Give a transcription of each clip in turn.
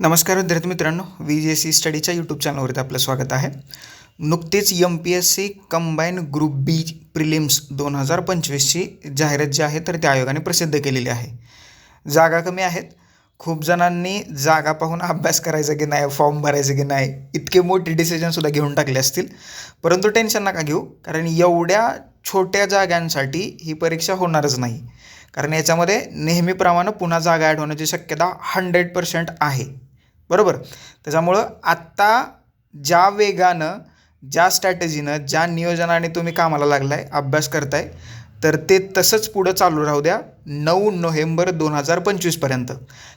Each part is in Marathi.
नमस्कार विद्यार्थी मित्रांनो व्ही जे सी स्टडीच्या यूट्यूब चॅनलवरती आपलं स्वागत आहे. नुकतेच M P S C combine group B prelims दोन हजार पंचवीसची जाहिरात जी आहे तर त्या आयोगाने प्रसिद्ध केलेली आहे. जागा कमी आहेत. खूप जणांनी जागा पाहून अभ्यास करायचा की नाही फॉर्म भरायचं की नाही इतके मोठे डिसिजनसुद्धा घेऊन टाकले असतील. परंतु टेन्शन नका घेऊ कारण एवढ्या छोट्या जागांसाठी ही परीक्षा होणारच नाही. कारण याच्यामध्ये नेहमीप्रमाणे पुन्हा जागा ॲड होण्याची शक्यता हंड्रेड पर्सेंट आहे. बरोबर? त्याच्यामुळं आत्ता ज्या वेगानं ज्या स्ट्रॅटेजीनं ज्या नियोजनाने तुम्ही कामाला लागलाय अभ्यास करताय तर ते तसंच पुढं चालू राहू द्या नऊ नोव्हेंबर दोन हजार पंचवीसपर्यंत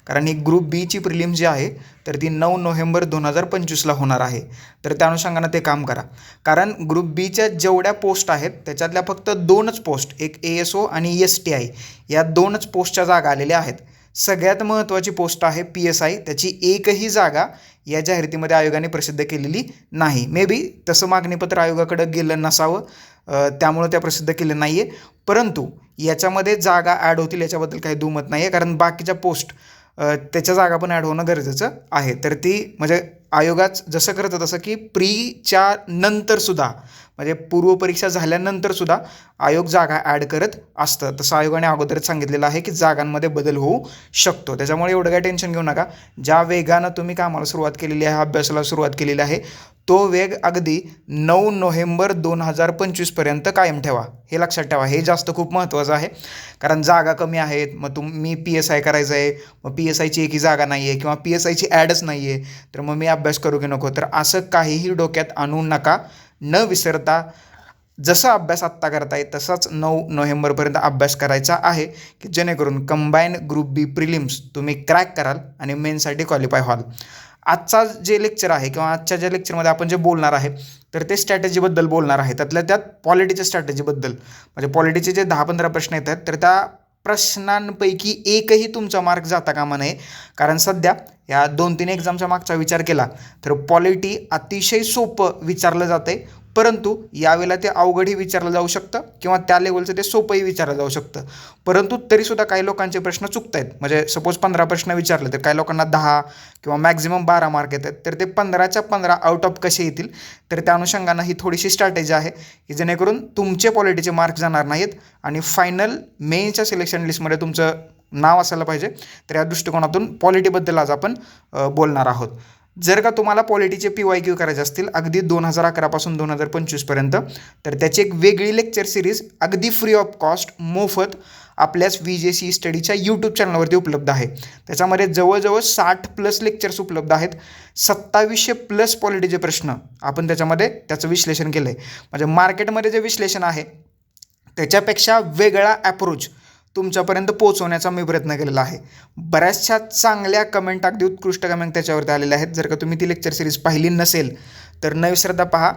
कारण ही ग्रुप बीची प्रिलिम जी आहे तर ती नऊ नोव्हेंबर दोन हजार पंचवीसला होणार आहे. तर त्या अनुषंगानं ते काम करा. कारण ग्रुप बीच्या जेवढ्या पोस्ट आहेत त्याच्यातल्या फक्त दोनच पोस्ट एक ए एस ओ आणि एस टी आय या दोनच पोस्टच्या जागा आलेल्या आहेत. सगळ्यात महत्त्वाची पोस्ट आहे पी एस आय त्याची एकही जागा या जाहिरातीमध्ये आयोगाने प्रसिद्ध केलेली नाही. मे बी तसं मागणीपत्र आयोगाकडं गेलं नसावं त्यामुळं त्या प्रसिद्ध केलं नाही आहे परंतु याच्यामध्ये जागा ॲड होतील याच्याबद्दल काही दुमत नाही आहे कारण बाकीच्या पोस्ट त्याच्या जागा पण ॲड होणं गरजेचं आहे. तर ती म्हणजे आयोगाच जसं करतं तसं की प्रीच्या नंतरसुद्धा म्हणजे पूर्वपरीक्षा झाल्यानंतरसुद्धा आयोग जागा ॲड करत असतं. तसं आयोगाने अगोदरच सांगितलेलं आहे की जागांमध्ये बदल होऊ शकतो. त्याच्यामुळे एवढं काय टेन्शन घेऊ नका. ज्या वेगानं तुम्ही कामाला सुरुवात केलेली आहे अभ्यासाला सुरुवात केलेली आहे तो वेग अगदी नऊ नोव्हेंबर दोन हजार पंचवीसपर्यंत कायम ठेवा. हे लक्षात ठेवा. हे जास्त खूप महत्त्वाचं आहे. कारण जागा कमी आहेत मग तुम मी पी एस आय करायचं आहे मग पी एस आयची एकही जागा नाही आहे किंवा पी एस आयची ॲडच नाही आहे तर मग मी अभ्यास करू की नको. तर असं काहीही डोक्यात आणू नका. न विसरता जसं अभ्यास आत्ता करताय तसाच नऊ नोव्हेंबरपर्यंत अभ्यास करायचा आहे की जेणेकरून कंबाईन ग्रुप बी प्रिलिम्स तुम्ही क्रॅक कराल आणि मेनसाठी क्वालिफाय व्हाल. आजचा जे लेक्चर आहे किंवा आजच्या ज्या लेक्चरमध्ये आपण जे बोलणार आहे तर ते स्ट्रॅटेजीबद्दल बोलणार आहे. त्यातल्या त्यात पॉलिटीच्या स्ट्रॅटेजीबद्दल म्हणजे पॉलिटीचे जे दहा पंधरा प्रश्न येतात तर त्या प्रश्नांपैकी एकही तुमचा मार्क जाता कामा नये. कारण सध्या या दोन तीन एक्झामच्या मागचा विचार केला तर पॉलिटी अतिशय सोपं विचारलं जातं आहे परंतु यावेळेला ते अवघडही विचारलं जाऊ शकतं किंवा त्या लेवलचं ते सोपंही विचारलं जाऊ शकतं. परंतु तरीसुद्धा काही लोकांचे प्रश्न चुकत आहेत म्हणजे सपोज पंधरा प्रश्न विचारले तर काही लोकांना दहा किंवा मॅक्झिमम बारा मार्क येतात. तर ते पंधराच्या पंधरा आउट ऑफ कसे येतील? तर त्या अनुषंगानं ही थोडीशी स्ट्रॅटेजी आहे की जेणेकरून तुमचे पॉलिटीचे मार्क जाणार नाहीत आणि फायनल मेनच्या सिलेक्शन लिस्टमध्ये तुमचं नाव असायला पाहिजे. तर या दृष्टिकोनातून पॉलिटीबद्दल आज आपण बोलणार आहोत. जर का तुम्हाला पॉलिटीचे पी वाय क्यू करायचे असतील अगदी दोन हजार अकरापासून दोन हजार पंचवीसपर्यंत तर त्याची एक वेगळी लेक्चर सिरीज अगदी फ्री ऑफ कॉस्ट मोफत आपल्याच व्ही जे सी स्टडीच्या यूट्यूब चॅनलवरती उपलब्ध आहे. त्याच्यामध्ये जवळजवळ साठ प्लस लेक्चर्स उपलब्ध आहेत. सत्तावीसशे प्लस पॉलिटीचे प्रश्न आपण त्याच्यामध्ये त्याचं विश्लेषण केलं आहे म्हणजे मार्केटमध्ये जे विश्लेषण आहे त्याच्यापेक्षा वेगळा ॲप्रोच तुमच्यापर्यंत पोहोचवण्याचा मी प्रयत्न केलेला आहे. बऱ्याचशा चांगल्या कमेंट अगदी उत्कृष्ट कमेंट त्याच्यावरती आलेल्या आहेत. जर का तुम्ही ती लेक्चर सिरीज पाहिली नसेल तर न विसरता पहा.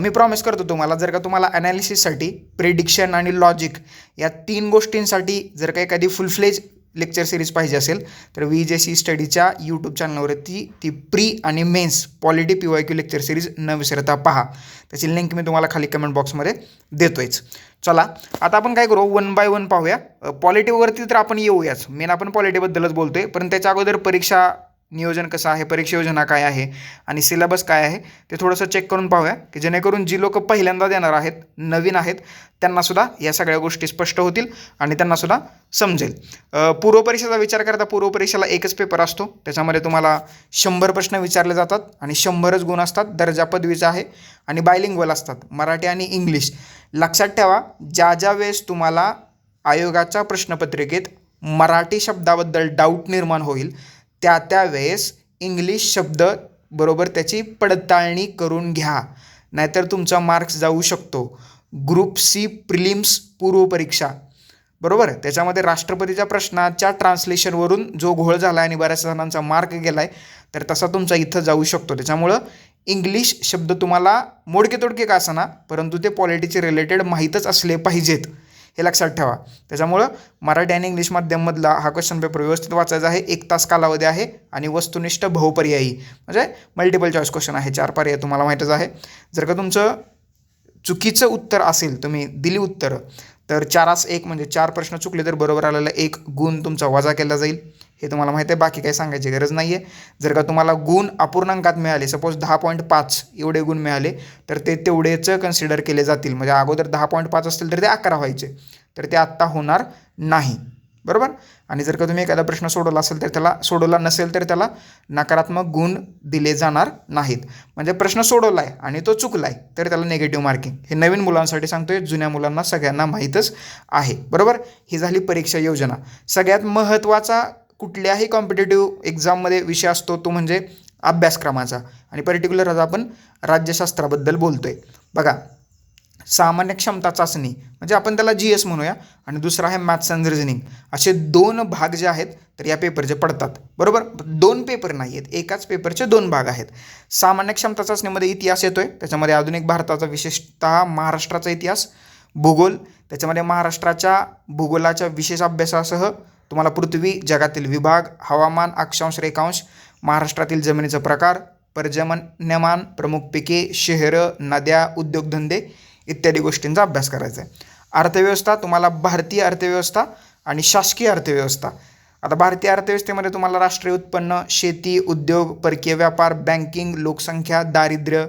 मी प्रॉमिस करतो तुम्हाला जर का तुम्हाला ॲनालिसिससाठी प्रेडिक्शन आणि लॉजिक या तीन गोष्टींसाठी जर का एखादी फुलफ्लेज लेक्चर सिरीज पाहिजे असेल तर व्ही जे सी स्टडीच्या यूट्यूब चॅनलवरती ती प्री आणि mains polity P Y Q lecture series न विसरता पहा. त्याची लिंक मी तुम्हाला खाली कमेंट बॉक्समध्ये देतोयच. चला आता आपण काय करू? वन बाय वन पाहूया. पॉलिटीवरती तर आपण येऊयाच. मेन आपण पॉलिटीबद्दलच बोलतोय पण त्याच्या अगोदर परीक्षा नियोजन कसं आहे परीक्षा योजना काय आहे आणि सिलेबस काय आहे ते थोडंसं चेक करून पाहूया की जेणेकरून जी लोक पहिल्यांदा देणार आहेत नवीन आहेत त्यांनासुद्धा या सगळ्या गोष्टी स्पष्ट होतील आणि त्यांनासुद्धा समजेल. पूर्वपरीक्षेचा विचार करता पूर्वपरीक्षेला एकच पेपर असतो त्याच्यामध्ये तुम्हाला शंभर प्रश्न विचारले जातात आणि शंभरच गुण असतात दर्जा पदवीचा आहे आणि बायलिंगवल असतात मराठी आणि इंग्लिश. लक्षात ठेवा ज्या ज्या वेळेस तुम्हाला आयोगाच्या प्रश्नपत्रिकेत मराठी शब्दाबद्दल डाऊट निर्माण होईल त्या त्या वेळेस इंग्लिश शब्द बरोबर त्याची पडताळणी करून घ्या. नाहीतर तुमचा मार्क्स जाऊ शकतो. ग्रुप सी प्रिलिम्स पूर्वपरीक्षा बरोबर? त्याच्यामध्ये राष्ट्रपतीच्या प्रश्नाच्या ट्रान्सलेशनवरून जो घोळ झाला आणि बऱ्याच जणांचा मार्क गेला आहे तर तसा तुमचा इथं जाऊ शकतो. त्याच्यामुळं इंग्लिश शब्द तुम्हाला मोडके तोडके का असाना परंतु ते पॉलिटीचे रिलेटेड माहीतच असले पाहिजेत. हे लक्षात ठेवा. त्याच्यामुळं मराठी आणि इंग्लिश माध्यममधला हा क्वेश्चन पेपर व्यवस्थित वाचायचा आहे. एक तास कालावधी आहे आणि वस्तुनिष्ठ बहुपर्यायी. म्हणजे मल्टिपल चॉईस क्वेश्चन आहे. चार पर्याय तुम्हाला माहीतच आहे. जर का तुमचं चुकीचं उत्तर असेल तुम्ही दिली उत्तरं तर चारास एक म्हणजे चार प्रश्न चुकले तर बरोबर आलेला एक गुण तुमचा वजा केला जाईल. हे तुम्हाला माहिती आहे बाकी काही सांगायची गरज नाही आहे जर का तुम्हाला गुण अपूर्णांकात मिळाले सपोज दहा पॉईंट पाच एवढे गुण मिळाले तर ते तेवढेच कन्सिडर केले जातील. म्हणजे अगोदर दहा पॉईंट पाच असतील तर ते अकरा व्हायचे. तर ते आत्ता होणार नाही. बरोबर? आणि जर का तुम्ही एखादा प्रश्न सोडवला असेल तर त्याला सोडवला नसेल तर त्याला नकारात्मक गुण दिले जाणार नाहीत. म्हणजे प्रश्न सोडवला आहे आणि तो चुकला आहे तर त्याला निगेटिव्ह मार्किंग हे नवीन मुलांसाठी सांगतोय जुन्या मुलांना सगळ्यांना माहीतच आहे. बरोबर? ही झाली परीक्षा योजना. सगळ्यात महत्त्वाचा कुठल्याही कॉम्पिटेटिव्ह एक्झाममध्ये विषय असतो तो म्हणजे अभ्यासक्रमाचा. आणि पर्टिक्युलर आज आपण राज्यशास्त्राबद्दल बोलतो आहे बघा सामान्य क्षमता चाचणी म्हणजे आपण त्याला जी एस म्हणूया आणि दुसरा आहे मॅथ्स अँड रिझनिंग असे दोन भाग जे आहेत तर या पेपरचे पडतात. बरोबर? दोन पेपर नाही आहेत एकाच पेपरचे दोन भाग आहेत. सामान्य क्षमता चाचणीमध्ये इतिहास येतो आहे त्याच्यामध्ये आधुनिक भारताचा विशेषतः महाराष्ट्राचा इतिहास भूगोल त्याच्यामध्ये महाराष्ट्राच्या भूगोलाच्या विशेष अभ्यासासह तुम्हाला पृथ्वी जगातील विभाग हवामान अक्षांश रेखांश महाराष्ट्रातील जमिनीचा प्रकार पर्जन्यमान प्रमुख पिके शहरं नद्या उद्योगधंदे इत्यादी गोष्टींचा अभ्यास करायचा आहे. अर्थव्यवस्था तुम्हाला भारतीय अर्थव्यवस्था आणि शासकीय अर्थव्यवस्था. आता भारतीय अर्थव्यवस्थेमध्ये तुम्हाला राष्ट्रीय उत्पन्न शेती उद्योग परकीय व्यापार बँकिंग लोकसंख्या दारिद्र्य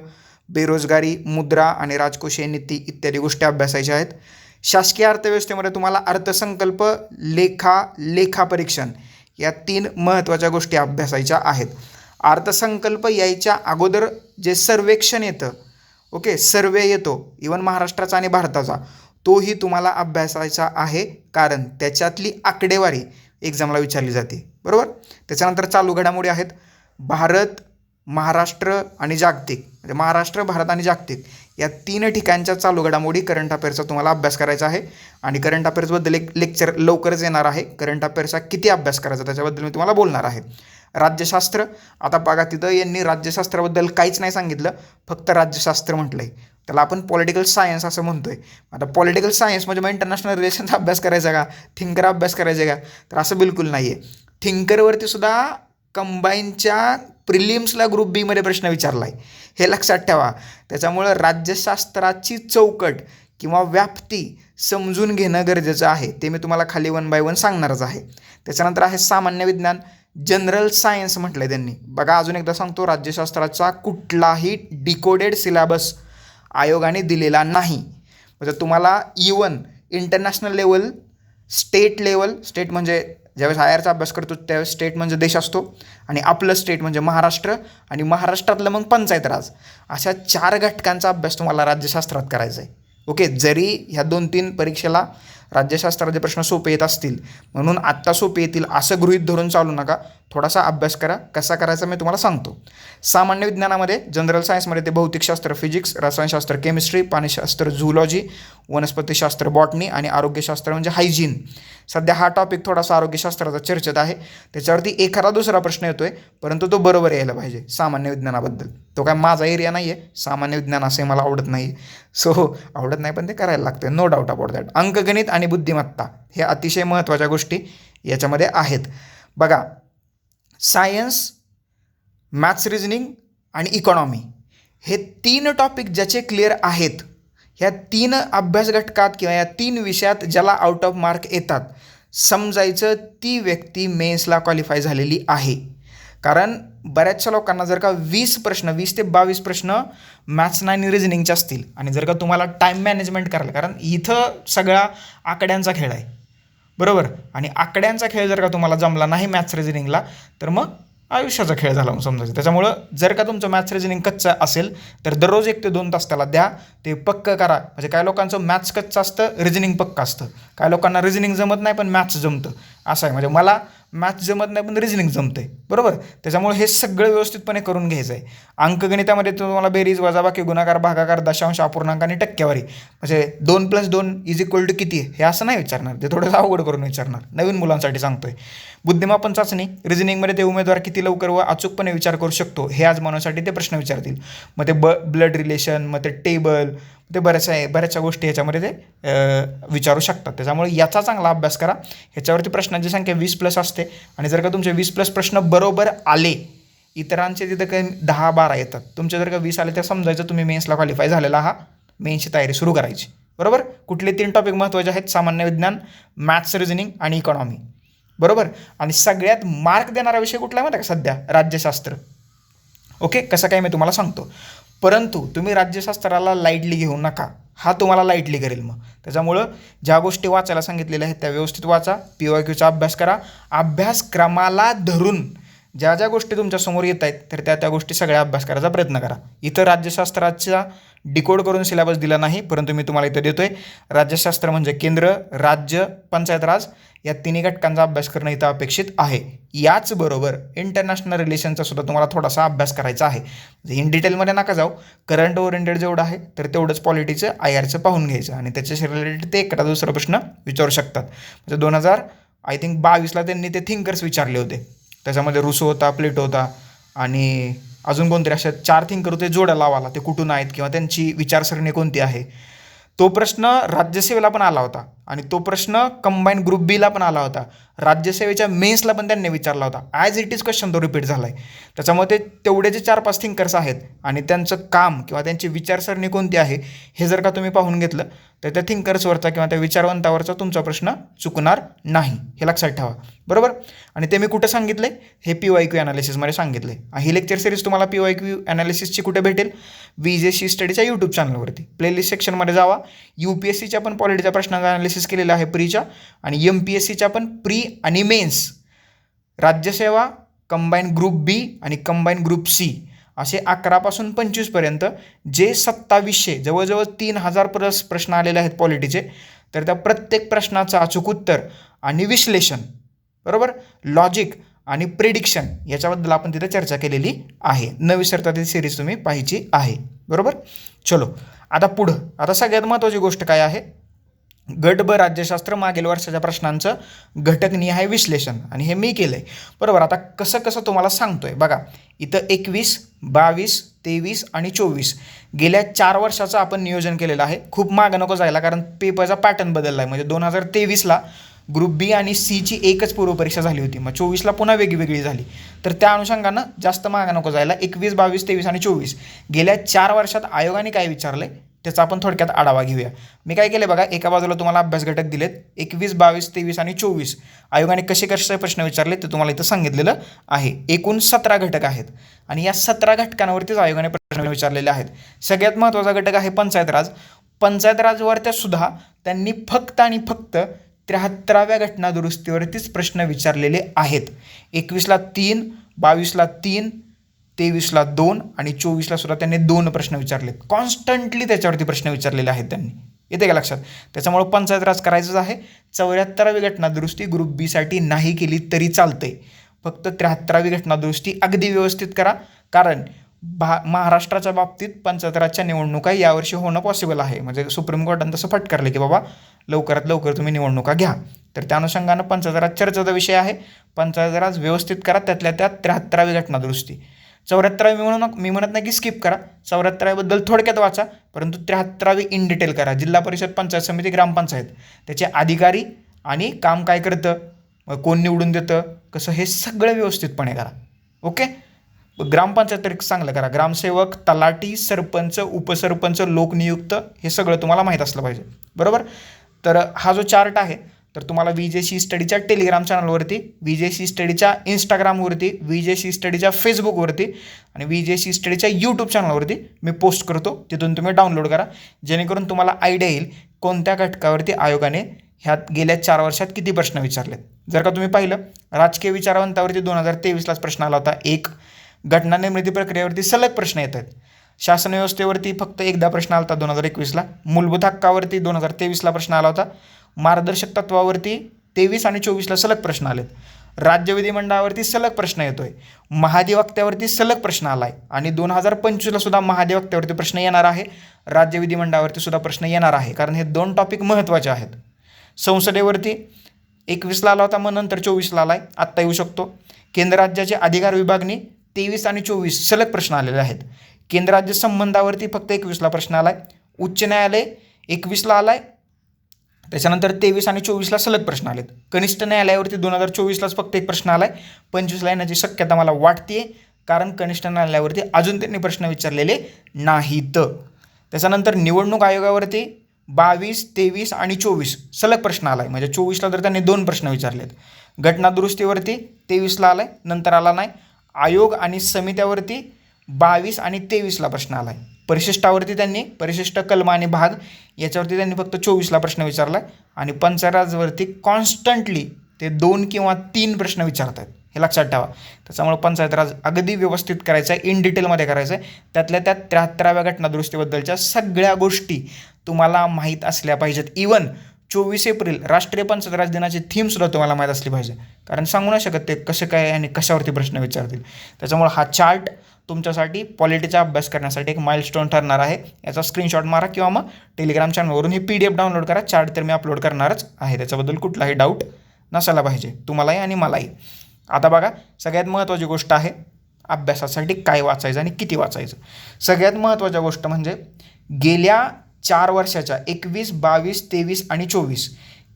बेरोजगारी मुद्रा आणि राजकोषीय नीती इत्यादी गोष्टी अभ्यासायच्या आहेत. शासकीय अर्थव्यवस्थेमध्ये तुम्हाला अर्थसंकल्प लेखा लेखापरीक्षण या तीन महत्त्वाच्या गोष्टी अभ्यासायच्या आहेत. अर्थसंकल्प यायच्या अगोदर जे सर्वेक्षण येतं ओके सर्वे येतो इवन महाराष्ट्राचा आणि भारताचा तोही तुम्हाला अभ्यासायचा आहे. कारण त्याच्यातली आकडेवारी एक्झामला विचारली जाते. बरोबर? त्याच्यानंतर चालू घडामोडी आहेत. भारत महाराष्ट्र आणि जागतिक. म्हणजे महाराष्ट्र भारत आणि जागतिक या तीन ठिकाणच्या चालू घडामोडी करंट अफेअर्सचा तुम्हाला अभ्यास करायचा आहे. आणि करंट अफेअर्सबद्दल एक लेक्चर लवकरच येणार आहे. करंट अफेअर्सचा किती अभ्यास करायचा त्याच्याबद्दल मी तुम्हाला बोलणार आहे. राज्यशास्त्र आता बघा तिथं यांनी राज्यशास्त्राबद्दल काहीच नाही सांगितलं फक्त राज्यशास्त्र म्हटलं आहे त्याला आपण पॉलिटिकल सायन्स असं म्हणतोय. आता पॉलिटिकल सायन्स म्हणजे मग इंटरनॅशनल रिलेशनचा अभ्यास करायचा का? थिंकर अभ्यास करायचा का? तर असं बिलकुल नाही आहे थिंकरवरती सुद्धा कंबाईनच्या प्रिलिम्सला ग्रुप बीमध्ये प्रश्न विचारला आहे हे लक्षात ठेवा. त्याच्यामुळं राज्यशास्त्राची चौकट किंवा व्याप्ती समजून घेणं गरजेचं आहे. ते मी तुम्हाला खाली वन बाय वन सांगणारच आहे. त्याच्यानंतर आहे सामान्य विज्ञान. जनरल सायन्स म्हटलं आहे त्यांनी. बघा अजून एकदा सांगतो राज्यशास्त्राचा कुठलाही डिकोडेड सिलेबस आयोगाने दिलेला नाही. म्हणजे तुम्हाला even international level state level state म्हणजे ज्यावेळेस आय आरचा अभ्यास करतो त्यावेळेस स्टेट म्हणजे देश असतो आणि आपलं स्टेट म्हणजे महाराष्ट्र आणि महाराष्ट्रातलं मग पंचायत राज. अशा चार घटकांचा अभ्यास तुम्हाला राज्यशास्त्रात करायचा आहे ओके जरी ह्या दोन तीन परीक्षेला राज्यशास्त्राचे प्रश्न सोपे येत असतील म्हणून आत्ता सोपे येतील असं गृहीत धरून चालू नका. थोडासा अभ्यास करा कसा करायचा मी तुम्हाला सांगतो. सामान्य विज्ञानामध्ये जनरल सायन्समध्ये ते भौतिकशास्त्र फिजिक्स रसायनशास्त्र केमिस्ट्री पाणीशास्त्र झुलॉजी वनस्पतीशास्त्र बॉटनी आणि आरोग्यशास्त्र म्हणजे हायजीन सध्या हा टॉपिक थोडासा आरोग्यशास्त्राचा चर्चेत आहे. त्याच्यावरती एखादा दुसरा प्रश्न येतो आहे परंतु तो बरोबर यायला पाहिजे सामान्य विज्ञानाबद्दल. तो काय माझा एरिया नाही आहे सामान्य विज्ञान असे मला आवडत नाही सो आवडत नाही पण ते करायला लागतं नो डाऊट अबाउट दॅट अंकगणित आणि बुद्धिमत्ता हे अतिशय महत्त्वाच्या गोष्टी याच्यामध्ये आहेत. बघा सायन्स मॅथ्स रिजनिंग आणि इकॉनॉमी. हे तीन टॉपिक ज्याचे क्लिअर आहेत ह्या तीन अभ्यास घटकात किंवा या तीन विषयात ज्याला आउट ऑफ मार्क येतात समजायचं ती व्यक्ती मेन्सला क्वालिफाय झालेली आहे. कारण बऱ्याचशा लोकांना जर का वीस प्रश्न वीस ते बावीस प्रश्न मॅथ्स आणि रिजनिंगचे असतील आणि जर का तुम्हाला टाईम मॅनेजमेंट करायला कारण इथं सगळा आकड्यांचा खेळ आहे. बरोबर? आणि आकड्यांचा खेळ जर का तुम्हाला जमला नाही मॅथ्स रिजनिंगला तर मग आयुष्याचा खेळ झाला म्हणून समजायचं त्याच्यामुळं जर का तुमचं मॅथ्स रिजनिंग कच्चं असेल तर दररोज एक ते दोन तास त्याला द्या. ते पक्क करा. म्हणजे काय लोकांचं मॅथ्स कच्चं असतं रिजनिंग पक्क असतं. काय लोकांना रिजनिंग जमत नाही पण मॅथ्स जमतं. असं आहे. म्हणजे मला मॅथ्स जमत नाही पण रिझनिंग जमतं आहे बरोबर? त्याच्यामुळे हे सगळं व्यवस्थितपणे करून घ्यायचं आहे अंकगणितामध्ये तुम्हाला बेरीज वजाबाकी गुणाकार भागाकार दशांश अपूर्णांक आणि टक्केवारी. म्हणजे दोन प्लस दोन इज इक्वल टू किती हे असं नाही विचारणार. ते थोडंसं अवघड करून विचारणार. नवीन मुलांसाठी सांगतोय. बुद्धिमापन चाचणी. रिझनिंगमध्ये ते उमेदवार किती लवकर व अचूकपणे विचार करू शकतो? हे आजमावण्यासाठी ते प्रश्न विचारतील. मग ते ब ब्लड रिलेशन मग ते टेबल ते बऱ्याचशा बऱ्याचशा गोष्टी ह्याच्यामध्ये ते विचारू शकतात. त्याच्यामुळे याचा चांगला अभ्यास करा. ह्याच्यावरती प्रश्नांची संख्या वीस प्लस असते. आणि जर का तुमचे वीस प्लस प्रश्न बरोबर आले इतरांचे तिथं काही दहा बारा येतात. तुमचे जर का वीस आले तर समजायचं तुम्ही मेन्सला क्वालिफाय झालेला हा मेन्सची तयारी सुरू करायची. बरोबर? कुठले तीन टॉपिक महत्त्वाचे आहेत? सामान्य विज्ञान मॅथ्स रिजनिंग आणि इकॉनॉमी बरोबर? आणि सगळ्यात मार्क देणारा विषय कुठला आहे माहिती आहे का सध्या? राज्यशास्त्र. ओके कसं काय मी तुम्हाला सांगतो? परंतु तुम्ही राज्यशास्त्राला लाईटली घेऊ नका. हा तुम्हाला लाईटली करेल मग. त्याच्यामुळं ज्या गोष्टी वाचायला सांगितलेल्या आहेत त्या व्यवस्थित वाचा पी वाय क्यूचा अभ्यास करा. अभ्यासक्रमाला धरून ज्या ज्या गोष्टी तुमच्यासमोर येत आहेत तर त्या त्या गोष्टी सगळ्या अभ्यास करायचा प्रयत्न करा. इथं राज्यशास्त्राचा डिकोड करून सिलेबस दिला नाही परंतु मी तुम्हाला इथं देतोय. राज्यशास्त्र म्हणजे केंद्र राज्य पंचायत राज या तिन्ही घटकांचा अभ्यास करणं इथं अपेक्षित आहे. याचबरोबर इंटरनॅशनल रिलेशनचा सुद्धा तुम्हाला थोडासा अभ्यास करायचा आहे. म्हणजे इन डिटेलमध्ये नका जाऊ. करंट ओरिएंटेड जेवढं आहे तर तेवढंच पॉलिटीचं आय आरचं पाहून घ्यायचं. आणि त्याच्याशी रिलेटेड ते एखादा दुसरा प्रश्न विचारू शकतात. म्हणजे दोन हजार आय थिंक बावीसला त्यांनी ते थिंकर्स विचारले होते. त्याच्यामध्ये रुसो होता प्लेटो होता आणि अजून कोणतरी अशा चार थिंकर होते जोड्या लावाला ते कुठून आहेत किंवा त्यांची विचारसरणी कोणती आहे? तो प्रश्न राज्यसेवेला पण आला होता. आणि तो प्रश्न कंबाईन ग्रुप बीला पण आला होता. राज्यसेवेच्या मेन्सला पण त्यांनी विचारला होता. ॲज इट इज क्वेश्चन तो रिपीट झाला आहे त्याच्यामुळे ते तेवढे जे चार पाच थिंकर्स आहेत आणि त्यांचं काम किंवा त्यांची विचारसरणी कोणती आहे हे जर का तुम्ही पाहून घेतलं तर त्या थिंकर्सवरचा किंवा त्या विचारवंतावरचा तुमचा प्रश्न चुकणार नाही. हे लक्षात ठेवा. बरोबर? आणि ते मी कुठं सांगितलं हे पी वाय क्यू ॲनालिसिसमध्ये सांगितलं आहे ही लेक्चर सिरीज तुम्हाला पी वाय क्यू ॲनालिसिसची कुठे भेटेल? वी जे सी स्टडीच्या यूट्यूब चॅनलवरती प्लेलिस्ट सेक्शनमध्ये जावा. यू पी एस सीच्या पण पॉलिटीच्या प्रश्नांचा ॲनालिसिस केलेला आहे प्रीच्या. आणि एम पी एस सीच्या पण प्री आणि मेन्स राज्यसेवा कंबाईन ग्रुप बी आणि कंबाईन ग्रुप सी असे अकरापासून पंचवीसपर्यंत जे सत्तावीसशे जवळजवळ तीन हजार प्लस प्रश्न आलेले आहेत पॉलिटीचे तर त्या प्रत्येक प्रश्नाचं अचूक उत्तर आणि विश्लेषण. बरोबर? लॉजिक आणि प्रिडिक्शन याच्याबद्दल आपण तिथे चर्चा केलेली आहे. न विसरता ती सिरीज तुम्ही पाहायची आहे. बरोबर? चलो. आता पुढं. आता सगळ्यात महत्त्वाची गोष्ट काय आहे? गट ब राज्यशास्त्र मागील वर्षाच्या प्रश्नांचं घटकनिहाय विश्लेषण. आणि हे मी केलं आहे बरोबर आता कसं कसं तुम्हाला सांगतो आहे बघा इथं एकवीस बावीस तेवीस आणि चोवीस. गेल्या चार वर्षाचं आपण नियोजन केलेलं आहे. खूप मागं नको जायला कारण पेपरचा पॅटर्न बदलला आहे म्हणजे दोन हजार तेवीसला ग्रुप बी आणि सीची एकच पूर्वपरीक्षा झाली होती. मग चोवीसला पुन्हा वेगवेगळी झाली. तर त्या अनुषंगानं जास्त मागं नको जायला एकवीस बावीस तेवीस आणि चोवीस. गेल्या चार वर्षात आयोगाने काय विचारलं आहे त्याचा आपण थोडक्यात आढावा घेऊया. मी काय केले बघा एका बाजूला तुम्हाला अभ्यास घटक दिलेत एकवीस बावीस तेवीस आणि चोवीस. आयोगाने कसे कसे प्रश्न विचारले ते तुम्हाला इथं सांगितलेलं आहे. एकूण सतरा घटक आहेत. आणि या सतरा घटकांवरतीच आयोगाने प्रश्न विचारलेले आहेत. सगळ्यात महत्त्वाचा घटक आहे पंचायत राज. पंचायत राजवरत्या सुद्धा त्यांनी फक्त आणि फक्त त्र्याहत्तराव्या घटना दुरुस्तीवरतीच प्रश्न विचारलेले आहेत. एकवीसला तीन बावीसला तीन तेवीसला दोन आणि चोवीसला सुद्धा त्यांनी दोन प्रश्न विचारलेत. कॉन्स्टंटली त्याच्यावरती प्रश्न विचारलेले आहेत त्यांनी. येते का लक्षात? त्याच्यामुळं पंचायत राज करायचंच आहे. चौऱ्याहत्तरावी घटनादुरुस्ती ग्रुप बीसाठी नाही केली तरी चालतंय. फक्त त्र्याहत्तरावी घटनादुरुस्ती अगदी व्यवस्थित करा. कारण भा महाराष्ट्राच्या बाबतीत पंचायत राजच्या निवडणुका यावर्षी होणं पॉसिबल आहे. म्हणजे सुप्रीम कोर्टानं तसं फटकारलं की बाबा लवकरात लवकर तुम्ही निवडणुका घ्या. तर त्या अनुषंगानं पंचायत राज चर्चेचा विषय आहे. पंचायत राज व्यवस्थित करा त्यातल्या त्यात त्र्याहत्तरावी घटनादुरुस्ती. चौऱ्याहत्तरावी मी म्हणून मी म्हणत नाही की स्किप करा. चौऱ्याहत्तरावीबद्दल थोडक्यात वाचा परंतु त्र्याहत्तरावी इन डिटेल करा. जिल्हा परिषद पंचायत समिती ग्रामपंचायत. त्याचे अधिकारी आणि काम काय करतं? कोण निवडून देतं? कसं? हे सगळं व्यवस्थितपणे करा. ओके? ग्रामपंचायत तरी चांगलं करा. ग्रामसेवक तलाटी सरपंच उपसरपंच लोकनियुक्त हे सगळं तुम्हाला माहीत असलं पाहिजे. बरोबर? तर हा जो चार्ट आहे तर तुम्हाला वी जे सी स्टडीच्या टेलिग्राम चॅनलवरती वी जे सी स्टडीच्या इंस्टाग्रामवरती वी जे स्टडीच्या फेसबुकवरती आणि वी जे स्टडीच्या यूट्यूब चॅनलवरती मी पोस्ट करतो. तिथून तुम्ही डाउनलोड करा. जेणेकरून तुम्हाला आयडिया येईल कोणत्या घटकावरती आयोगाने ह्यात गेल्या चार वर्षात किती प्रश्न विचारलेत. जर का तुम्ही पाहिलं राजकीय विचारवंतावरती दोन हजार तेवीसलाच प्रश्न आला होता. एक घटना निर्मिती प्रक्रियेवरती सलग प्रश्न येत आहेत. शासन व्यवस्थेवरती फक्त एकदा प्रश्न आला होता दोन हजार एकवीसला. मूलभूत हक्कावरती दोन हजार तेवीसला प्रश्न आला होता. मार्गदर्शक तत्वावरती तेवीस आणि चोवीसला सलग प्रश्न आलेत. राज्य विधिमंडळावरती सलग प्रश्न येतो आहे महाधिवक्त्यावरती सलग प्रश्न आला आहे आणि दोन हजार पंचवीसला सुद्धा महाधिवक्त्यावरती प्रश्न येणार आहे. राज्य विधिमंडळावरती सुद्धा प्रश्न येणार आहे. कारण हे दोन टॉपिक महत्त्वाचे आहेत. संसदेवरती एकवीसला आला होता मग नंतर चोवीसला आला आहे आत्ता येऊ शकतो. केंद्र राज्याचे अधिकार विभागणी तेवीस आणि चोवीस सलग प्रश्न आलेले आहेत. केंद्र राज्य संबंधावरती फक्त एकवीसला प्रश्न आला आहे उच्च न्यायालय एकवीसला आला आहे त्याच्यानंतर तेवीस आणि चोवीसला सलग प्रश्न आलेत. कनिष्ठ न्यायालयावरती दोन हजार चोवीसलाच फक्त एक प्रश्न आला आहे पंचवीसला येण्याची शक्यता मला वाटते कारण कनिष्ठ न्यायालयावरती अजून त्यांनी प्रश्न विचारलेले नाहीत. त्याच्यानंतर निवडणूक आयोगावरती बावीस तेवीस आणि चोवीस सलग प्रश्न आला आहे म्हणजे चोवीसला तर त्यांनी दोन प्रश्न विचारलेत. घटनादुरुस्तीवरती तेवीसला आला आहे नंतर आला नाही. आयोग आणि समित्यावरती बावीस आणि तेवीसला प्रश्न आला आहे परिशिष्टावरती त्यांनी परिशिष्ट कलम आणि भाग याच्यावरती त्यांनी फक्त चोवीसला प्रश्न विचारला आहे आणि पंचायतराजवरती कॉन्स्टंटली ते दोन किंवा तीन प्रश्न विचारत आहेत हे लक्षात ठेवा. त्याच्यामुळे पंचायत राज अगदी व्यवस्थित करायचं आहे इन डिटेलमध्ये करायचं आहे त्यातल्या त्यात त्र्याहत्तराव्या घटनादुरुस्तीबद्दलच्या सगळ्या गोष्टी तुम्हाला माहीत असल्या पाहिजेत. इवन चोवीस एप्रिल राष्ट्रीय पंचायत राज दिनाची थीमसुद्धा तुम्हाला माहीत असली पाहिजे. कारण सांगू नाही शकत ते कसं काय आणि कशावरती प्रश्न विचारतील. त्याच्यामुळे हा चार्ट तुमच्यासाठी पॉलिटीचा अभ्यास करण्यासाठी एक माइलस्टोन ठरणार आहे. याचा स्क्रीनशॉट मारा किंवा मग टेलिग्राम चॅनलवरून ही पी डी एफ डाउनलोड करा. चार्ट तर मी अपलोड करणारच आहे. त्याच्याबद्दल कुठलाही डाऊट नसायला पाहिजे. तुम्हालाही आणि मलाही. आता बघा सगळ्यात महत्त्वाची गोष्ट आहे अभ्यासासाठी काय वाचायचं आणि किती वाचायचं. सगळ्यात महत्त्वाच्या गोष्ट म्हणजे गेल्या चार वर्षाच्या एकवीस बावीस तेवीस आणि चोवीस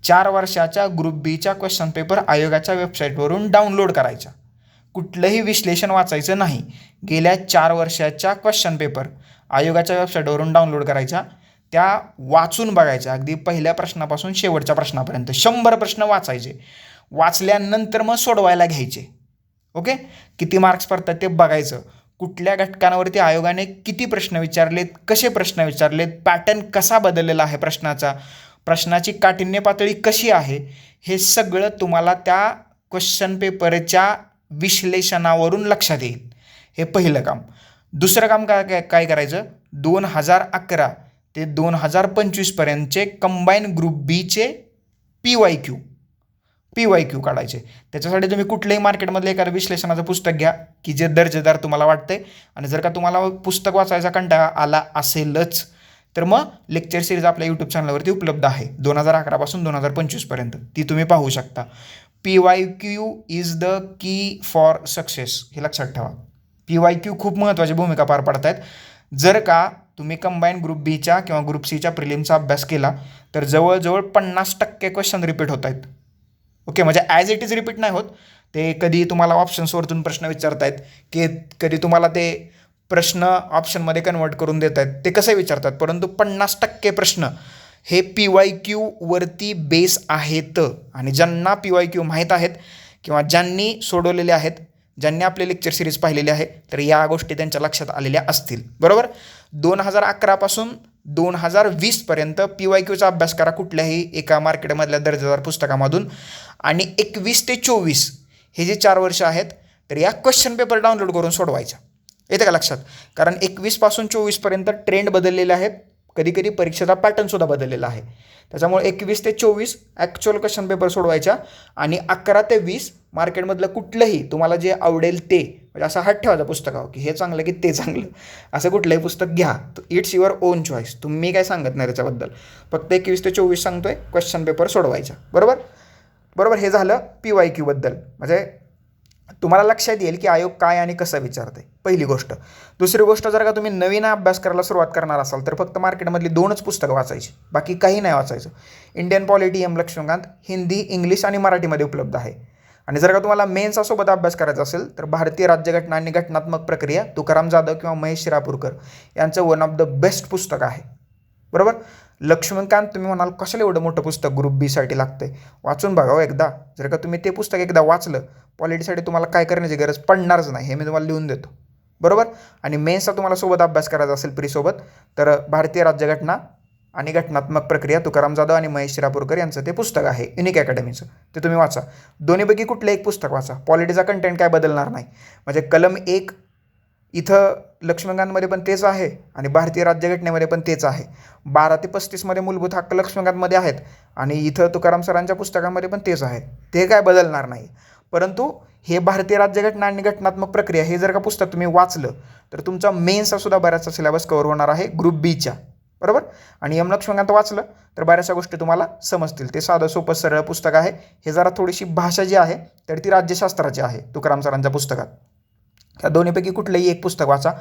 चार वर्षाच्या ग्रुप बीच्या क्वेश्चन पेपर आयोगाच्या वेबसाईटवरून डाउनलोड करायचा कुठलंही विश्लेषण वाचायचं नाही. गेल्या चार वर्षाच्या क्वेश्चन पेपर आयोगाच्या वेबसाईटवरून डाउनलोड करायच्या त्या वाचून बघायच्या अगदी पहिल्या प्रश्नापासून शेवटच्या प्रश्नापर्यंत शंभर प्रश्न वाचायचे. वाचल्यानंतर मग सोडवायला घ्यायचे. ओके किती मार्क्स पडतात ते बघायचं. कुठल्या घटकांवरती आयोगाने किती प्रश्न विचारलेत कसे प्रश्न विचारलेत पॅटर्न कसा बदललेला आहे प्रश्नाचा प्रश्नाची काठिण्य पातळी कशी आहे हे सगळं तुम्हाला त्या क्वेश्चन पेपरच्या विश्लेषणावरून लक्षात येईल. हे पहिलं काम. दुसरं काम काय काय काय करायचं? दोन हजार अकरा ते दोन हजार पंचवीसपर्यंतचे कंबाईन ग्रुप बीचे P Y Q P Y Q काढायचे. त्याच्यासाठी तुम्ही कुठल्याही मार्केटमधलं एखादं विश्लेषणाचं पुस्तक घ्या की जे दर्जेदार तुम्हाला वाटतंय. आणि जर का तुम्हाला पुस्तक वाचायचा कंटाळा आला असेलच तर मग लेक्चर सिरीज आपल्या यूट्यूब चॅनलवरती उपलब्ध आहे. दोन हजार अकरापासून दोन हजार पंचवीसपर्यंत ती तुम्ही पाहू शकता. P Y Q is the key for success हे लक्षात ठेवा. पी वाय क्यू खूप महत्त्वाची भूमिका पार पाडत आहेत जर का तुम्ही कंबाईन ग्रुप बीच्या किंवा ग्रुप सीच्या प्रिलिमचा अभ्यास केला तर जवळजवळ पन्नास टक्के क्वेश्चन रिपीट होत आहेत ओके म्हणजे ॲज इट इज रिपीट नाही होत. ते कधी तुम्हाला ऑप्शन्सवरतून प्रश्न विचारतायत की कधी तुम्हाला ते प्रश्न ऑप्शनमध्ये कन्वर्ट करून देत आहेत ते कसे विचारतात? परंतु पन्नास टक्के प्रश्न हे पी वाय क्यूवरती बेस आहेत. आणि ज्यांना पी वाय क्यू माहीत आहेत किंवा ज्यांनी सोडवलेले आहेत ज्यांनी आपले लेक्चर सिरीज पाहिलेले आहे तर या गोष्टी त्यांच्या लक्षात आलेल्या असतील. बरोबर? दोन हजार अकरापासून दोन हजार वीसपर्यंत पी वाय क्यूचा अभ्यास करा कुठल्याही एका मार्केटमधल्या दर्जेदार पुस्तकामधून. आणि एकवीस ते चोवीस हे जे चार वर्ष आहेत तर या क्वेश्चन पेपर डाउनलोड करून सोडवायचा येते का लक्षात? कारण एकवीसपासून चोवीसपर्यंत ट्रेंड बदललेले आहेत कधी कधी परीक्षेचा पॅटर्नसुद्धा बदललेला आहे. त्याच्यामुळे एकवीस ते चोवीस ॲक्च्युअल क्वेश्चन पेपर सोडवायच्या आणि अकरा ते वीस मार्केटमधलं कुठलंही तुम्हाला जे आवडेल ते म्हणजे असा हात ठेवायचा पुस्तकावर की हे चांगलं की ते चांगलं. असं कुठलंही पुस्तक घ्या. इट्स युअर ओन चॉईस तुम्ही काय सांगत नाही त्याच्याबद्दल. फक्त एकवीस ते चोवीस सांगतोय क्वेश्चन पेपर सोडवायचा. बरोबर? बरोबर? हे झालं पी वाय क्यूबद्दल म्हणजे तुम्हाला लक्षात येईल की आयोग काय आणि कसं विचारते पहिली गोष्ट. दुसरी गोष्ट जर का तुम्ही नवीन अभ्यास करायला सुरुवात करणार असाल तर फक्त मार्केटमधली दोनच पुस्तकं वाचायची. बाकी काही नाही वाचायचं. Indian polity M Laxmikanth Hindi English आणि मराठीमध्ये उपलब्ध आहे. आणि जर का तुम्हाला मेन्सचा सोबत अभ्यास करायचा असेल तर भारतीय राज्यघटना आणि घटनात्मक प्रक्रिया तुकाराम जाधव किंवा महेश शिरापूरकर यांचं वन ऑफ द बेस्ट पुस्तक आहे. बरोबर? लक्ष्मीकांत तुम्ही म्हणाल कशाला एवढं मोठं पुस्तक ग्रुप बीसाठी लागतंय? वाचून बघावं हो एकदा. जर का तुम्ही ते पुस्तक एकदा वाचलं पॉलिटीसाठी तुम्हाला काय करण्याची गरज पडणारच नाही हे मी तुम्हाला लिहून देतो. बरोबर? आणि मेन्सचा तुम्हाला सोबत अभ्यास करायचा असेल प्रीसोबत तर भारतीय राज्यघटना आणि घटनात्मक प्रक्रिया तुकाराम जाधव आणि महेश शिरापूरकर यांचं ते पुस्तक आहे युनिक अकॅडमीचं ते तुम्ही वाचा. दोन्हीपैकी कुठलं एक पुस्तक वाचा? पॉलिटीचा कंटेंट काय बदलणार नाही. म्हणजे कलम एक इथं लक्ष्मीकांतमध्ये पण तेच आहे आणि भारतीय राज्यघटनेमध्ये पण तेच आहे. बारा ते पस्तीसमध्ये मूलभूत हक्क लक्ष्मीकांतमध्ये आहेत आणि इथं तुकाराम सरांच्या पुस्तकामध्ये पण तेच आहे. ते काय बदलणार नाही. परंतु हे भारतीय राज्यघटना आणि घटनात्मक प्रक्रिया हे जर का पुस्तक तुम्ही वाचलं तर तुमचा मेन्सचा सुद्धा बऱ्याचसा सिलेबस कव्हर होणार आहे ग्रुप बीच्या बरोबर? आणि यम लक्ष्मीकांत वाचलं तर बऱ्याचशा गोष्टी तुम्हाला समजतील. ते साधं सोपं सरळ पुस्तक आहे. हे जरा थोडीशी भाषा जी आहे तर ती राज्यशास्त्राची आहे तुकाराम सरांच्या पुस्तकात. ह्या दोन्हीपैकी कुठलंही एक पुस्तक वाचा.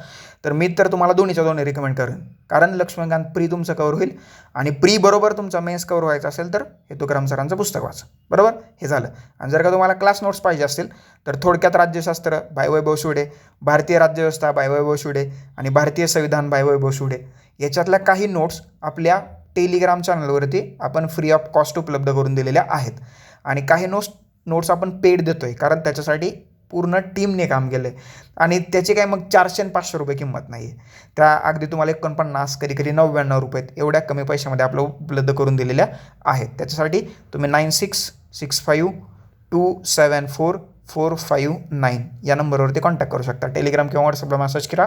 तर मी तर तुम्हाला दोन्हीच्या दोन्ही रिकमेंड करेन. कारण लक्ष्मीकांत प्री तुमचं कवर होईल आणि प्री बरोबर तुमचा मेन्स कवर व्हायचा असेल तर हे तुकाराम सरांचं पुस्तक वाचा. बरोबर? हे झालं. आणि जर का तुम्हाला क्लास नोट्स पाहिजे असतील तर थोडक्यात राज्यशास्त्र बाय वैभव शिवडे भारतीय राज्यव्यवस्था बाय वैभव शिवडे आणि भारतीय संविधान बाय वैभव शिवडे. याच्यातल्या काही नोट्स आपल्या टेलिग्राम चॅनलवरती आपण फ्री ऑफ कॉस्ट उपलब्ध करून दिलेल्या आहेत. आणि काही नोट्स नोट्स आपण पेड देतो आहे कारण त्याच्यासाठी पूर्ण टीमने काम केलं आहे आणि त्याची काय मग चारशे आणि पाचशे रुपये किंमत नाही आहे त्या अगदी तुम्हाला एकोणपन्नास कधी कधी नव्याण्णव रुपये एवढ्या कमी पैशामध्ये आपलं उपलब्ध करून दिलेल्या आहेत. त्याच्यासाठी तुम्ही nine six six five two seven four four five nine या नंबरवरती कॉन्टॅक्ट करू शकता. टेलिग्राम किंवा व्हॉट्सअपला मेसेज करा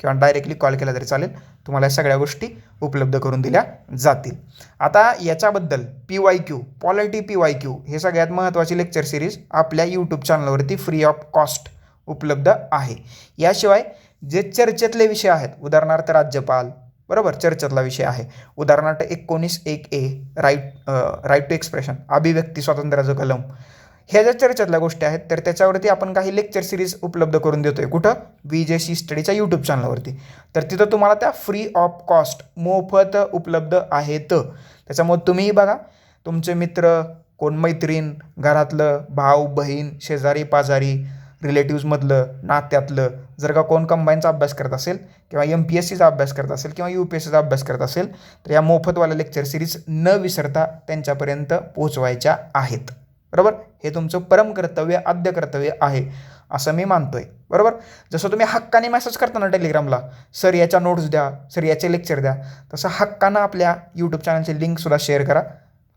किंवा डायरेक्टली कॉल केला तरी चालेल. तुम्हाला या सगळ्या गोष्टी उपलब्ध करून दिल्या जातील. आता याच्याबद्दल P Y Q polity P Y Q हे सगळ्यात महत्त्वाची लेक्चर सिरीज आपल्या यूट्यूब चॅनलवरती फ्री ऑफ कॉस्ट उपलब्ध आहे. याशिवाय जे चर्चेतले विषय आहेत उदाहरणार्थ राज्यपाल बरोबर? चर्चेतला विषय आहे. उदाहरणार्थ एकोणीस एक A right right to expression अभिव्यक्ती स्वातंत्र्याचं कलम ह्या ज्या चर्चेतल्या गोष्टी आहेत तर त्याच्यावरती आपण काही लेक्चर सिरीज उपलब्ध करून देतो आहे कुठं वी जे सी स्टडीच्या यूट्यूब चॅनलवरती तर तिथं तुम्हाला त्या फ्री ऑफ कॉस्ट मोफत उपलब्ध आहेत. त्याच्यामुळे तुम्हीही बघा. तुमचे मित्र कोण मैत्रीण घरातलं भाऊ बहीण शेजारी पाजारी रिलेटिव्समधलं नात्यातलं जर का कोण कंबाईनचा अभ्यास करत असेल किंवा एम पी एस सीचा अभ्यास करत असेल किंवा यू पी एस सीचा अभ्यास करत असेल तर या मोफतवाल्या लेक्चर सिरीज न विसरता त्यांच्यापर्यंत पोहोचवायच्या आहेत. बरोबर? हे तुमचं परम कर्तव्य आद्य कर्तव्य आहे असं मी मानतोय. बरोबर? जसं तुम्ही हक्काने मेसेज करता ना टेलिग्रामला सर याच्या नोट्स द्या सर याचे लेक्चर द्या तसं हक्कानं आपल्या यूट्यूब चॅनलची लिंकसुद्धा शेअर करा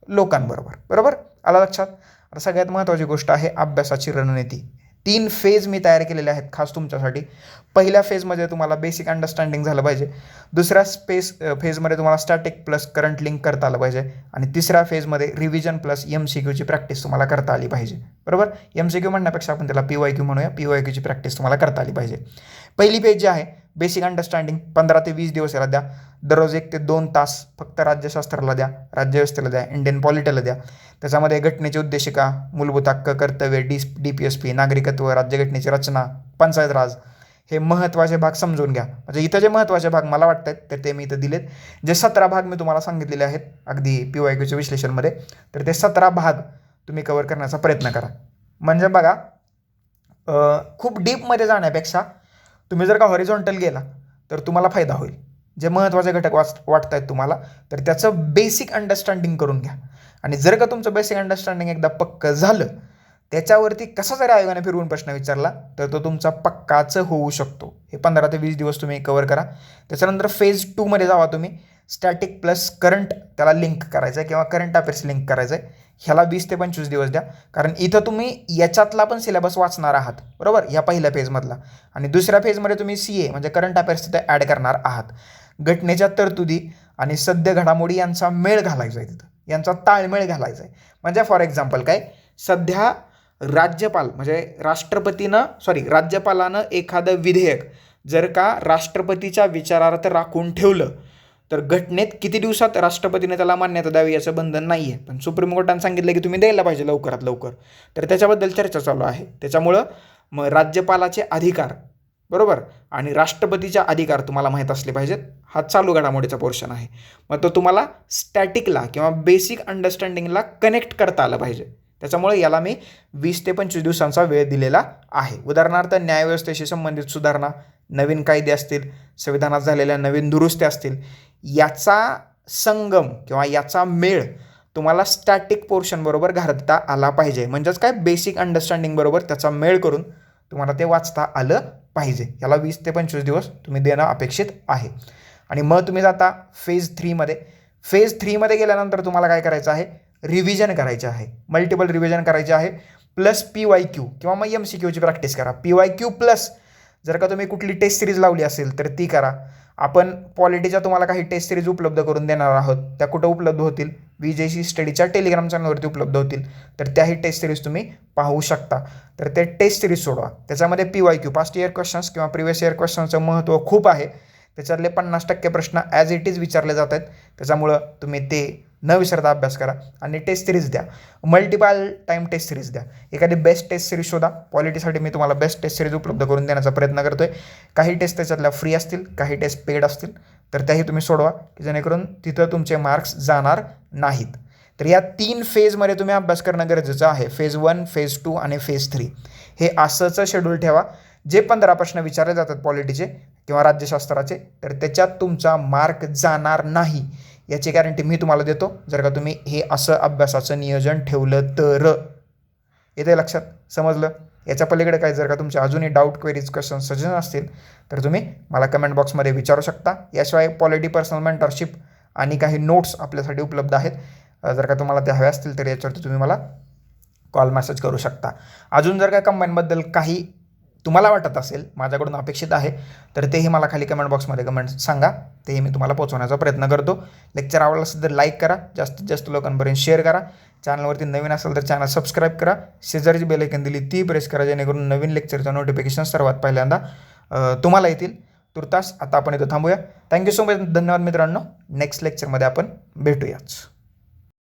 लोकांबरोबर. बरोबर? आला लक्षात? आता सगळ्यात महत्त्वाची गोष्ट आहे अभ्यासाची रणनीती. तीन फेज मी तयार केलेले आहेत खास तुमच्यासाठी. पहिल्या फेजमध्ये तुम्हाला बेसिक अंडरस्टँडिंग झालं पाहिजे. दुसऱ्या स्पेस फेजमध्ये तुम्हाला स्टॅटिक प्लस करंट लिंक करता आलं पाहिजे. आणि तिसऱ्या फेजमध्ये रिव्हिजन प्लस एम सी क्यूची प्रॅक्टिस तुम्हाला करता आली पाहिजे. बरोबर? एम सी क्यू म्हणण्यापेक्षा आपण त्याला पी वाय क्यू म्हणूया. पी वाय क्यूची प्रॅक्टिस तुम्हाला करता आली पाहिजे. पहिली पेज जी आहे बेसिक अंडरस्टँडिंग पंधरा ते वीस दिवस याला द्या. दररोज एक ते दोन तास फक्त राज्यशास्त्राला द्या राज्यव्यवस्थेला द्या इंडियन पॉलिटीला द्या. त्याच्यामध्ये घटनेची उद्देशिका मूलभूत हक्क कर्तव्य D D P S P नागरिकत्व राज्यघटनेची रचना पंचायत राज हे महत्त्वाचे भाग समजून घ्या. म्हणजे इथं जे महत्त्वाचे भाग मला वाटत आहेत तर ते मी इथं दिलेत. जे सतरा भाग मी तुम्हाला सांगितलेले आहेत अगदी पी वाय क्यूच्या विश्लेषणमध्ये तर ते सतरा भाग तुम्ही कवर करण्याचा प्रयत्न करा. म्हणजे बघा खूप डीपमध्ये जाण्यापेक्षा तुम्ही जर का हॉरिझॉन्टल गेला तर तुम्हाला फायदा होईल. जे महत्त्वाचे घटक वाच वाटत आहेत तुम्हाला तर त्याचं बेसिक अंडरस्टँडिंग करून घ्या. आणि जर का तुमचं बेसिक अंडरस्टँडिंग एकदा पक्कं झालं त्याच्यावरती कसा जरी आयोगाने फिरवून प्रश्न विचारला तर तो तुमचा पक्काच होऊ शकतो. हे पंधरा ते वीस दिवस तुम्ही कवर करा. त्याच्यानंतर फेज टूमध्ये जावा तुम्ही. स्टॅटिक प्लस करंट त्याला लिंक करायचं आहे किंवा करंट अफेअर्स लिंक करायचं आहे ह्याला वीस ते पंचवीस दिवस द्या. कारण इथं तुम्ही याच्यातला पण सिलेबस वाचणार आहात. बरोबर? या पहिल्या फेजमधला आणि दुसऱ्या फेजमध्ये तुम्ही सी ए म्हणजे करंट अफेअर्स तिथे ॲड करणार आहात. घटनेच्या तरतुदी आणि सद्य घडामोडी यांचा मेळ घालायचा आहे तिथं. यांचा ताळमेळ घालायचा आहे म्हणजे फॉर एक्झाम्पल काय? सध्या राज्यपाल म्हणजे राष्ट्रपतीनं सॉरी राज्यपालानं एखादं विधेयक जर का राष्ट्रपतीच्या विचारार्थ राखून ठेवलं तर घटनेत किती दिवसात राष्ट्रपतीने त्याला मान्यता द्यावी याचं बंधन नाही आहे पण सुप्रीम कोर्टानं सांगितलं की तुम्ही द्यायला पाहिजे लवकरात लवकर. तर त्याच्याबद्दल चर्चा चालू आहे. त्याच्यामुळं मग राज्यपालाचे अधिकार बरोबर? आणि राष्ट्रपतीच्या अधिकार तुम्हाला माहीत असले पाहिजेत. हा चालू घडामोडीचा पोर्शन आहे. मग तो तुम्हाला स्टॅटिकला किंवा बेसिक अंडरस्टँडिंगला कनेक्ट करता आलं पाहिजे. त्याच्यामुळे याला मी वीस ते पंचवीस दिवसांचा वेळ दिलेला आहे. उदाहरणार्थ न्यायव्यवस्थेशी संबंधित सुधारणा नवीन कायदे असतील संविधानात झालेल्या नवीन दुरुस्त्या असतील याचा संगम किंवा याचा मेळ तुम्हाला स्टॅटिक पोर्शनबरोबर घालता आला पाहिजे. म्हणजेच काय? बेसिक अंडरस्टँडिंगबरोबर त्याचा मेळ करून तुम्हाला ते वाचता आलं पाहिजे. याला वीस ते पंचवीस दिवस तुम्ही देणं अपेक्षित आहे. आणि मग तुम्ही जाता फेज थ्रीमध्ये फेज थ्रीमध्ये गेल्यानंतर तुम्हाला काय करायचं आहे? रिव्हिजन करायचे आहे. मल्टिपल रिव्हिजन करायचे आहे. प्लस पी वाय क्यू किंवा मग एम सी क्यूची प्रॅक्टिस करा. पी वाय क्यू प्लस जर का तुम्ही कुठली टेस्ट सिरीज लावली असेल तर ती करा. आपण पॉलिटीच्या तुम्हाला काही टेस्ट सिरीज उपलब्ध करून देणार आहोत. त्या कुठं उपलब्ध होतील? विजयशी स्टडीच्या टेलिग्राम चॅनलवरती उपलब्ध होतील. तर त्याही टेस्ट सिरीज तुम्ही पाहू शकता. तर ते टेस्ट सिरीज सोडवा. त्याच्यामध्ये P Y Q past year questions किंवा प्रिव्हियस इयर क्वेश्चनचं महत्त्व खूप आहे. त्याच्यातले पन्नास टक्के प्रश्न ॲज इट इज विचारले जात आहेत. त्याच्यामुळं तुम्ही ते न विसरता अभ्यास करा आणि टेस्ट सिरीज द्या. मल्टिपल टाईम टेस्ट सिरीज द्या. एखादी बेस्ट टेस्ट सिरीज शोधा. पॉलिटीसाठी मी तुम्हाला बेस्ट टेस्ट सिरीज उपलब्ध करून देण्याचा प्रयत्न करतो आहे काही टेस्ट त्याच्यातल्या फ्री असतील काही टेस्ट पेड असतील तर त्याही तुम्ही सोडवा की जेणेकरून तिथं तुमचे मार्क्स जाणार नाहीत. तर या तीन फेजमध्ये तुम्ही अभ्यास करणं गरजेचं आहे. फेज वन फेज टू आणि फेज थ्री हे असंच शेड्यूल ठेवा. जे पंधरा प्रश्न विचारले जातात पॉलिटीचे किंवा राज्यशास्त्राचे तर त्याच्यात तुमचा मार्क जाणार नाही. याची गॅरंटी मी तुम्हाला देतो. जर का तुम्ही हे असं अभ्यासाचं नियोजन ठेवलं तर. येते लक्षात? समजलं? याच्या पलीकडे काय? जर का तुमचे अजूनही डाऊट क्वेरीज क्वेश्चन सजेशन असतील तर तुम्ही मला कमेंट बॉक्समध्ये विचारू शकता. याशिवाय पॉलिटी पर्सनल मेंटरशिप आणि काही नोट्स आपल्यासाठी उपलब्ध आहेत. जर का तुम्हाला ते हवे असतील तर याच्यावरती तुम्ही मला कॉल मेसेज करू शकता. अजून जर का कंबाईनबद्दल काही तुम्हाला वाटत असेल माझ्याकडून अपेक्षित आहे तर तेही मला खाली कमेंट बॉक्समध्ये कमेंट सांगा. तेही मी तुम्हाला पोहोचवण्याचा प्रयत्न करतो. लेक्चर आवडलं असेल तर लाईक करा जास्तीत जास्त लोकांपर्यंत शेअर करा. चॅनलवरती नवीन असेल तर चॅनल सबस्क्राईब करा. शेजारची बेलायकन दिली ती प्रेस करा जेणेकरून नवीन लेक्चरचं नोटिफिकेशन सर्वात पहिल्यांदा तुम्हाला येतील. तुर्तास आता आपण इथं थांबूया. थँक्यू सो मच धन्यवाद मित्रांनो. नेक्स्ट लेक्चरमध्ये आपण भेटूयाच.